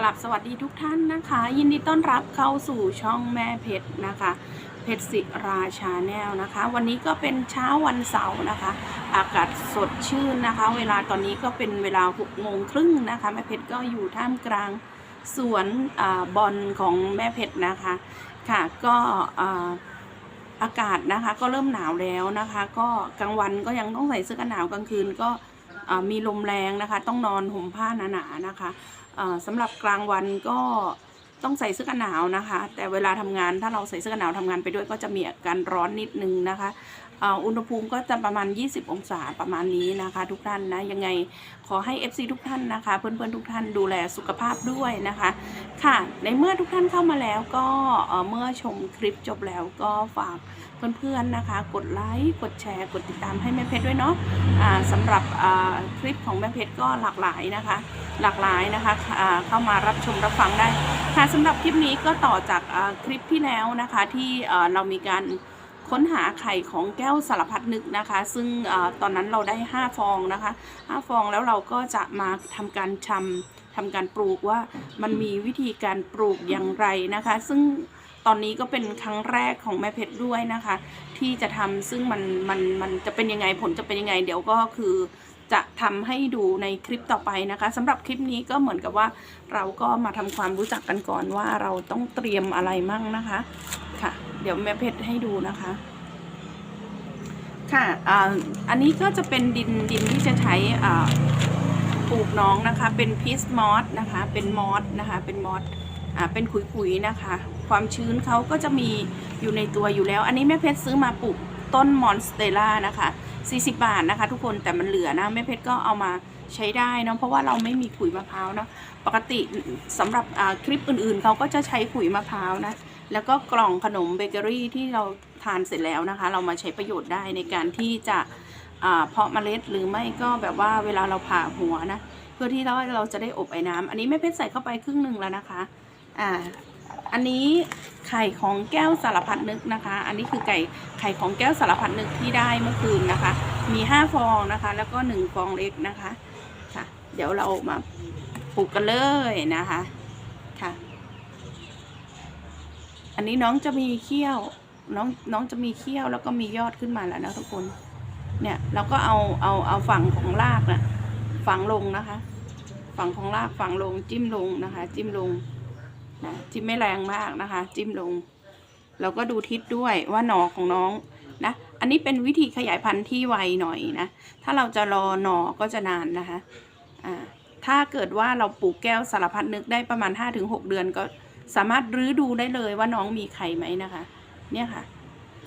กลับสวัสดีทุกท่านนะคะ ยินดีต้อนรับเข้าสู่ช่องแม่เพชรนะคะ เพชรศิราชาแนลนะคะ วันนี้ก็เป็นเช้าวันเสาร์นะคะ อากาศสดชื่นนะคะ เวลาตอนนี้ก็เป็นเวลา6โมงครึ่งนะคะ แม่เพชรก็อยู่ท่ามกลางสวนอบอลของแม่เพชรนะคะค่ะก็อาอากาศนะคะก็เริ่มหนาวแล้วนะคะ ก็กลางวันก็ยังต้องใส่เสื้อกันหนาวกลางคืนก็มีลมแรงนะคะ ต้องนอนห่มผ้าหนาๆนะคะ สำหรับกลางวันก็ต้องใส่เสื้อกันหนาวนะคะ แต่เวลาทำงานถ้าเราใส่เสื้อกันหนาวทำงานไปด้วยก็จะมีอาการร้อนนิดนึงนะคะอุณหภูมิก็จะประมาณ 20 องศาประมาณนี้นะคะ ทุกท่านนะยังไงขอให้ FC ทุกท่านนะคะ เพื่อนๆทุกท่านดูแลสุขภาพด้วยนะคะ ค่ะ ในเมื่อทุกท่านเข้ามาแล้วก็เมื่อชมคลิปจบแล้วก็ฝาก เพื่อนๆนะคะ กดไลค์กดแชร์ กดติดตามให้แม่เพชรด้วยเนาะอ่าสำหรับคลิปของแม่เพชรก็หลากหลายนะคะ หลากหลายนะคะอ่าเข้ามารับชมรับฟังได้ค่ะสำหรับคลิปนี้ก็ต่อจากคลิปที่แล้วนะคะที่เรามีการค้นหาไข่ของแก้วสารพัดนึกนะคะ ซึ่งอตอนนั้นเราได้ 5 ฟองนะคะ 5 ฟองแล้วเราก็จะมาทำการชำทำการปลูกว่ามันมีวิธีการปลูกอย่างไรนะคะ ซึ่ง ตอนนี้ก็เป็นครั้งแรกของแม่เพชรด้วยนะคะ ที่จะทำซึ่งมันมันมันจะเป็นยังไงผลจะเป็นยังไง เดี๋ยวก็คือจะทำให้ดูในคลิปต่อไปนะคะสำหรับคลิปนี้ก็เหมือนกับว่าเราก็มาทำความรู้จักกันก่อนว่าเราต้องเตรียมอะไรมั่งนะคะ ค่ะ เดี๋ยวแม่เพชรให้ดูนะคะ ค่ะอ่าอันนี้ก็จะเป็นดินดินที่จะใช้อาปลูกน้องนะคะ เป็นพิสมอสนะคะ เป็นมอสนะคะ เป็นมอสอ่าเป็นขุยๆนะคะ ความชื้นเขาก็จะมีอยู่ในตัวอยู่แล้ว อันนี้แม่เพชรซื้อมาปลูกต้นมอนสเตล่านะคะ 40 บาทนะคะ ทุกคนแต่มันเหลือนะแม่เพชรก็เอามาใช้ได้เนาะเพราะว่าเราไม่มีขุยมะพร้าวเนาะปกติสำหรับคลิปอื่นๆ เขาก็จะใช้ขุยมะพร้าวนะแล้วก็กล่องขนมเบเกอรี่ที่เราทานเสร็จแล้วนะคะ เรามาใช้ประโยชน์ได้ในการที่จะเพาะเมล็ดหรือไม่ก็แบบว่าเวลาเราผ่าหัวนะ เพื่อที่เราเราจะได้อบไอ้น้ำอันนี้แม่เพชรใส่เข้าไปครึ่งหนึ่งแล้วนะคะ อ่า อันนี้ไข่ของแก้วสารพัดนึกนะคะ อันนี้คือไก่ไข่ของแก้วสารพัดนึกที่ได้เมื่อคืนนะคะ มีห้าฟองนะคะ แล้วก็หนึ่งฟองเล็กนะคะค่ะ เดี๋ยวเรามาปลูกกันเลยนะคะค่ะ อันนี้น้องจะมีเขี้ยวน้องน้องจะมีเขี้ยวแล้วก็มียอดขึ้นมาแล้วนะทุกคน เนี่ยเราก็เอาเอาเอาฝั่งของรากนะฝังลงนะคะ ฝั่งของรากฝังลงจิ้มลงนะคะ จิ้มลง นะจิ้มไม่แรงมากนะคะ จิ้มลงเราก็ดูทิศด้วยว่าหนอของน้องนะ อันนี้เป็นวิธีขยายพันธุ์ที่ไวหน่อยนะ ถ้าเราจะรอหนอก็จะนานนะคะอ่าถ้าเกิดว่าเราปลูกแก้วสารพัดนึกได้ประมาณ 5-6 เดือนก็สามารถรื้อดูได้เลยว่าน้องมีไข่ไหมนะคะ เนี่ยค่ะ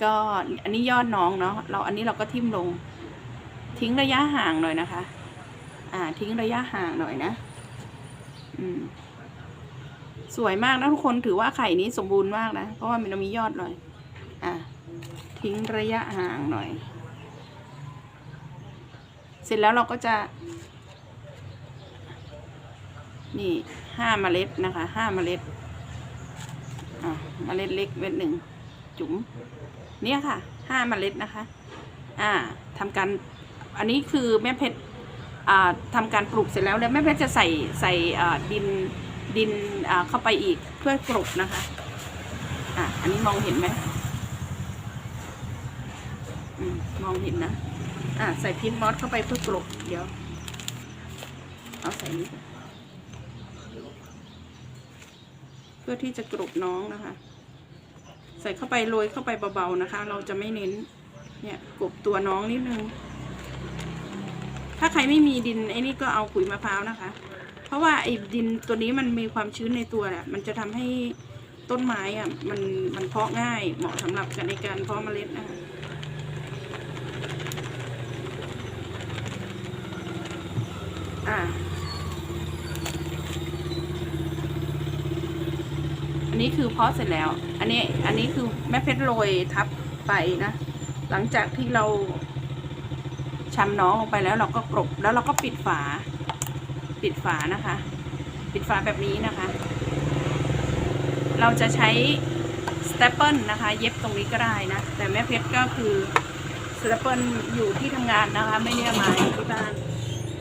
ก็อันนี้ยอดน้องเนาะเราอันนี้เราก็ทิ่มลง ทิ้งระยะห่างหน่อยนะคะ อ่า ทิ้งระยะห่างหน่อยนะ อืม สวยมากนะทุกคนถือว่าไข่นี้สมบูรณ์มากนะ เพราะว่ามันมียอดหน่อยอ่าทิ้งระยะห่างหน่อย เสร็จแล้วเราก็จะ นี่ห้าเมล็ดนะคะห้าเมล็ดอ่าเมล็ดเล็กเม็ดหนึ่งจุ๋มเนี่ยค่ะห้าเมล็ดนะคะ อ่าทำการอันนี้คือแม่เพชรอ่าทำการปลูกเสร็จแล้วแล้วแม่เพชรจะใส่ใส่อ่าดิน ดินเข้าไปอีกเพื่อกลบนะคะ อ่าอันนี้มองเห็นไหมอมองเห็นนะ อ่าใส่พินมอสเข้าไปเพื่อกลบเดี๋ยว เอาใส่นี้ เพื่อที่จะกลบน้องนะคะ ใส่เข้าไปโรยเข้าไปเบาๆนะคะ เราจะไม่เน้น เนี่ยกลบตัวน้องนิดนึง ถ้าใครไม่มีดินไอ้นี่ก็เอาขุยมะพร้าวนะคะ ราะว่าไอ้ดินตัวนี้มันมีความชื้นในตัวแหละมันจะทำให้ต้นไม้อะมันมันเพาะง่ายเหมาะสำหรับการในการเพาะเมล็ดนะคะอ่าอันนี้คือเพาะเสร็จแล้ว อันนี้อันนี้คือแม่เพชรโรยทับไปนะ หลังจากที่เราชำน้องลงไปแล้วเราก็กรบแล้วเราก็ปิดฝา ปิดฝานะคะ ปิดฝาแบบนี้นะคะ เราจะใช้สเตปเปิลนะคะ เย็บตรงนี้ก็ได้นะ แต่แม่เพชรก็คือสเตปเปิลอยู่ที่ทำงานนะคะ ไม่ได้เอามาที่บ้าน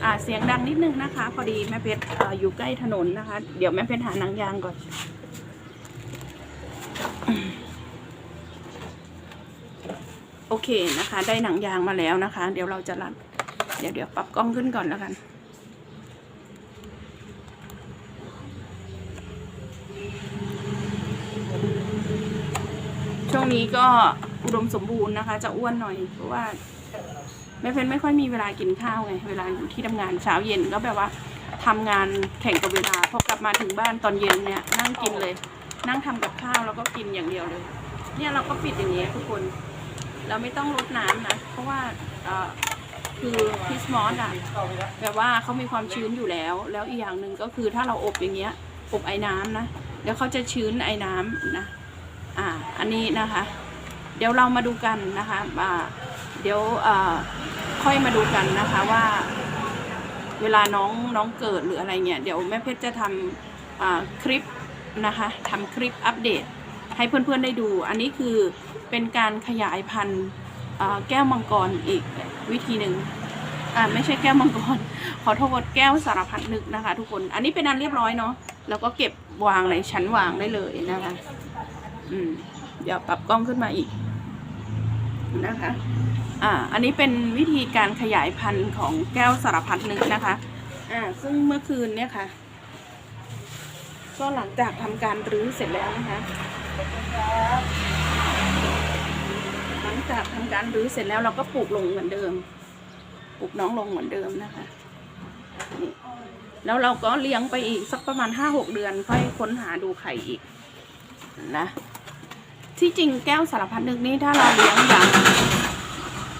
อ่าเสียงดังนิดนึงนะคะ พอดีแม่เพชรเอ่ออยู่ใกล้ถนนนะคะ เดี๋ยวแม่เพชรหาหนังยางก่อนโอเคนะคะ ได้หนังยางมาแล้วนะคะ เดี๋ยวเราจะรัด เดี๋ยวเดี๋ยวปรับกล้องขึ้นก่อนแล้วกัน ช่วงนี้ก็อุดมสมบูรณ์นะคะ จะอ้วนหน่อยเพราะว่าแม่เพนไม่ค่อยมีเวลากินข้าวไงเวลาอยู่ที่ทำงานเช้าเย็นก็แบบว่าทำงานแข่งกับเวลาพอกลับมาถึงบ้านตอนเย็นเนี่ยนั่งกินเลย นั่งทำกับข้าวแล้วก็กินอย่างเดียวเลย เนี่ยเราก็ปิดอย่างนี้ยทุกคน เราไม่ต้องรดน้ำนะ เพราะว่าคือพิสมอสอะแบบว่าเขามีความชื้นอยู่แล้ว แล้วอีกอย่างหนึ่งก็คือถ้าเราอบอย่างเงี้ยอบไอ้น้ำนะเดี๋ยวเขาจะชื้นไอ้น้ำนะ อันนี้นะคะ เดี๋ยวเรามาดูกันนะคะเดี๋ยวค่อยมาดูกันนะคะว่า เวลาน้องน้องเกิดหรืออะไรเงี้ยเดี๋ยวแม่เพชรจะทำคลิปนะคะทำคลิปอัปเดตให้เพื่อนๆได้ดู อันนี้คือเป็นการขยายพันธุ์แก้วมังกรอีกวิธีหนึ่งอ่าไม่ใช่แก้วมังกร ขอโทษแก้วสารพัดนึกนะคะ ทุกคน อันนี้เป็นอันเรียบร้อยเนาะ แล้วก็เก็บวางในชั้นวางได้เลยนะคะ อืม เดี๋ยวปรับกล้องขึ้นมาอีกนะคะ อ่า อันนี้เป็นวิธีการขยายพันธุ์ของแก้วสารพัดนึกนะคะ อ่า ซึ่งเมื่อคืนเนี่ยค่ะ ก็หลังจากทำการรื้อเสร็จแล้วนะคะหลังจากทำการรื้อเสร็จแล้วเราก็ปลูกลงเหมือนเดิม ปลูกน้องลงเหมือนเดิมนะคะนี่แล้วเราก็เลี้ยงไปอีกสักประมาณห้าหกเดือนค่อยค้นหาดูไข่อีกนะ ที่จริงแก้วสารพัดนึกนี่ถ้าเราเลี้ยงอย่าง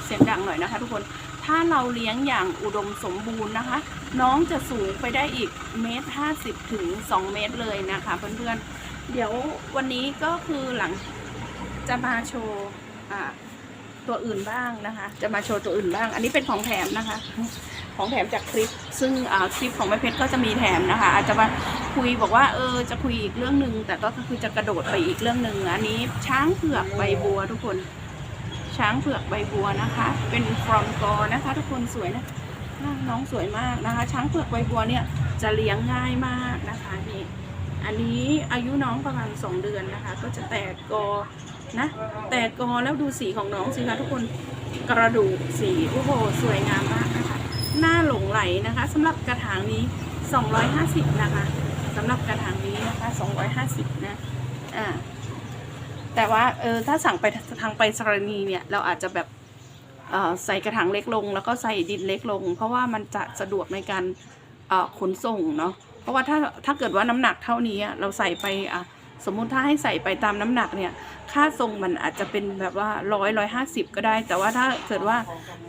เสียงดังหน่อยนะคะ ทุกคนถ้าเราเลี้ยงอย่างอุดมสมบูรณ์นะคะ น้องจะสูงไปได้อีกเมตรห้าสิบถึงสองเมตรเลยนะคะเพื่อนๆเดี๋ยววันนี้ก็คือหลังจะมาโชว์ตัวอื่นบ้างนะคะ จะมาโชว์ตัวอื่นบ้าง อันนี้เป็นของแถมนะคะ ของแถมจากคลิป ซึ่งคลิปของแม่เพชรก็จะมีแถมนะคะ อาจจะมาคุยบอกว่าเออจะคุยอีกเรื่องหนึ่งแต่ก็คือจะกระโดดไปอีกเรื่องหนึ่งอันนี้ช้างเผือกใบบัวทุกคน ช้างเผือกใบบัวนะคะ เป็นฟรอนกอนะคะ ทุกคนสวยนะน้องสวยมากนะคะ ช้างเผือกใบบัวเนี่ยจะเลี้ยงง่ายมากนะคะนี่อันนี้อายุน้องประมาณสองเดือนนะคะ ก็จะแตกกอนะแตกกอแล้วดูสีของน้องสิคะทุกคนกระดูกสีโอ้โหสวยงามมาก หน้าหลงไหลนะคะสำหรับกระถางนี้ 250 นะคะสำหรับกระถางนี้นะคะ250นะอ่าแต่ว่าเออถ้าสั่งไปทางไปสรณีเนี่ยเราอาจจะแบบใส่กระถางเล็กลง แล้วก็ใส่ดินเล็กลง เพราะว่ามันจะสะดวกในการขนส่งเนาะเพราะว่าถ้าถ้าเกิดว่าน้ำหนักเท่านี้อะเราใส่ไปอะ สมมุติถ้าให้ใส่ไปตามน้ำหนักเนี่ย ค่าทรงมันอาจจะเป็นแบบว่าร้อยร้อยห้าสิบก็ได้ แต่ว่าถ้าเกิดว่า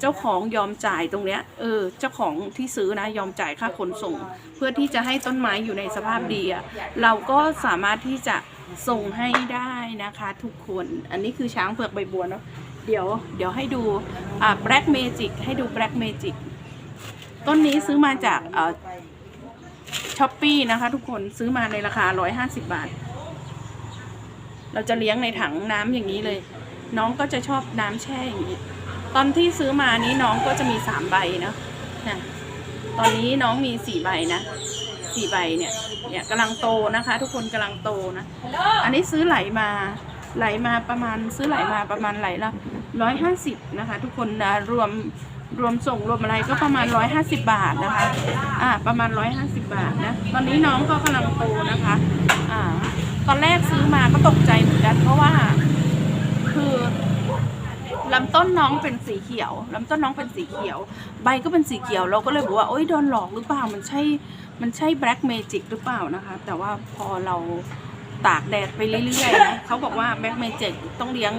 เจ้าของยอมจ่ายตรงเนี้ย เออ เจ้าของที่ซื้อนะยอมจ่ายค่าขนส่ง เพื่อที่จะให้ต้นไม้อยู่ในสภาพดีอะเราก็สามารถที่จะส่งให้ได้นะคะทุกคน อันนี้คือช้างเผือกใบบัวเนาะ เดี๋ยวเดี๋ยวให้ดู อ่า black magic ให้ดู black magic ต้นนี้ซื้อมาจากเอ่อช้อปปี้นะคะทุกคนซื้อมาในราคา 150 บาท เราจะเลี้ยงในถังน้ำอย่างนี้เลย น้องก็จะชอบน้ำแช่อย่างนี้ ตอนที่ซื้อมานี้น้องก็จะมีสามใบเนะนะตอนนี้น้องมีสี่ใบนะสี่ใบเนี่ยเนี่ยกำลังโตนะคะ ทุกคนกำลังโตนะอันนี้ซื้อไหลมาไหลมาประมาณซื้อไหลมาประมาณไหลละร้อยห้าสิบนะคะ ทุกคนนะรวมรวมส่งรวมอะไรก็ประมาณร้อยห้าสิบบาทนะคะ อ่า ประมาณร้อยห้าสิบบาทนะ ตอนนี้น้องก็กำลังโตนะคะ อ่า ตอนแรกซื้อมาก็ตกใจเหมือนกันเพราะว่า คือลำต้นน้องเป็นสีเขียวลำต้นน้องเป็นสีเขียว ใบก็เป็นสีเขียวเราก็เลยบอกว่าโอ๊ยโดนหลอกหรือเปล่ามันใช่มันใช่แบล็กเมจิกหรือเปล่านะคะ แต่ว่าพอเราตากแดดไปเรื่อยๆนะเขาบอกว่าแบล็กเมจิกต้องเลี้ยง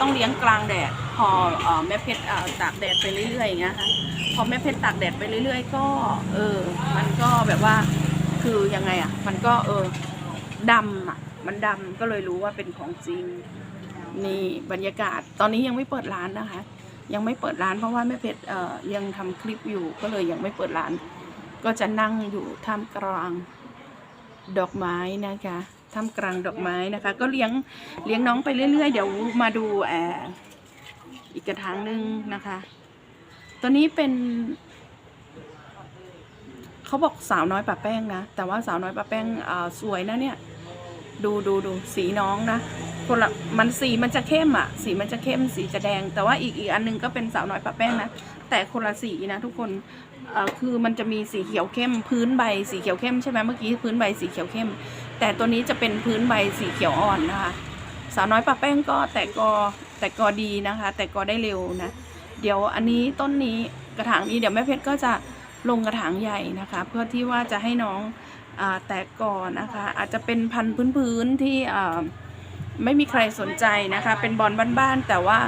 ต้องเลี้ยงกลางแดด พออแม่เพชรตากแดดไปเรื่อยๆอย่างเงี้ยค่ะพอแม่เพชรตากแดดไปเรื่อย ๆ ก็ เออ มันก็แบบว่าคือยังไงอะ มันก็เออ ดำอะ มันดำก็เลยรู้ว่าเป็นของจริง นี่บรรยากาศ ตอนนี้ยังไม่เปิดร้านนะคะ ยังไม่เปิดร้านเพราะว่าแม่เพชรเอ่อยังทำคลิปอยู่ก็เลยยังไม่เปิดร้าน ก็จะนั่งอยู่ท่ามกลางดอกไม้นะคะท่ามกลางดอกไม้นะคะ ก็เลี้ยงเลี้ยงน้องไปเรื่อย ๆ เดี๋ยวมาดูแอบอีกกระถางหนึ่งนะคะ ตัวนี้เป็น เขาบอกสาวน้อยปะแป้งนะ แต่ว่าสาวน้อยปะแป้งสวยนะเนี่ย ดูดูดูสีน้องนะคนละมันสีมันจะเข้มอะ สีมันจะเข้มสีจะแดง แต่ว่าอีกอีกอันหนึงก็เป็นสาวน้อยปะแป้งนะ แต่คนละสีนะทุกคนคือมันจะมีสีเขียวเข้ม พื้นใบสีเขียวเข้มใช่ไหมเมื่อกี้พื้นใบสีเขียวเข้ม แต่ตัวนี้จะเป็นพื้นใบสีเขียวอ่อนนะคะ สาวน้อยปะแป้งก็แต่กอแต่กอดีนะคะ แต่กอได้เร็วนะ เดี๋ยวอันนี้ต้นนี้กระถางนี้เดี๋ยวแม่เพชรก็จะลงกระถางใหญ่นะคะ เพื่อที่ว่าจะให้น้อง แตกก่อนนะคะ อาจจะเป็นพันธุ์พื้นๆที่ไม่มีใครสนใจนะคะ เป็นบอลบ้านๆแต่ว่า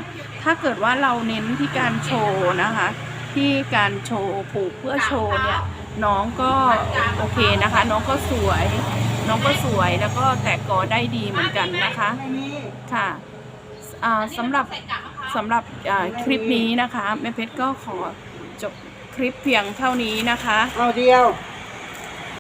ถ้าเกิดว่าเราเน้นที่การโชว์นะคะ ที่การโชว์ปลูกเพื่อโชว์เนี่ยน้องก็โอเคนะคะ น้องก็สวย น้องก็สวยแล้วก็แตกกอได้ดีเหมือนกันนะคะค่ะสำหรับสำหรับคลิปนี้นะคะแม่เพชรก็ขอจบคลิปเพียงเท่านี้นะคะ เอาเดียว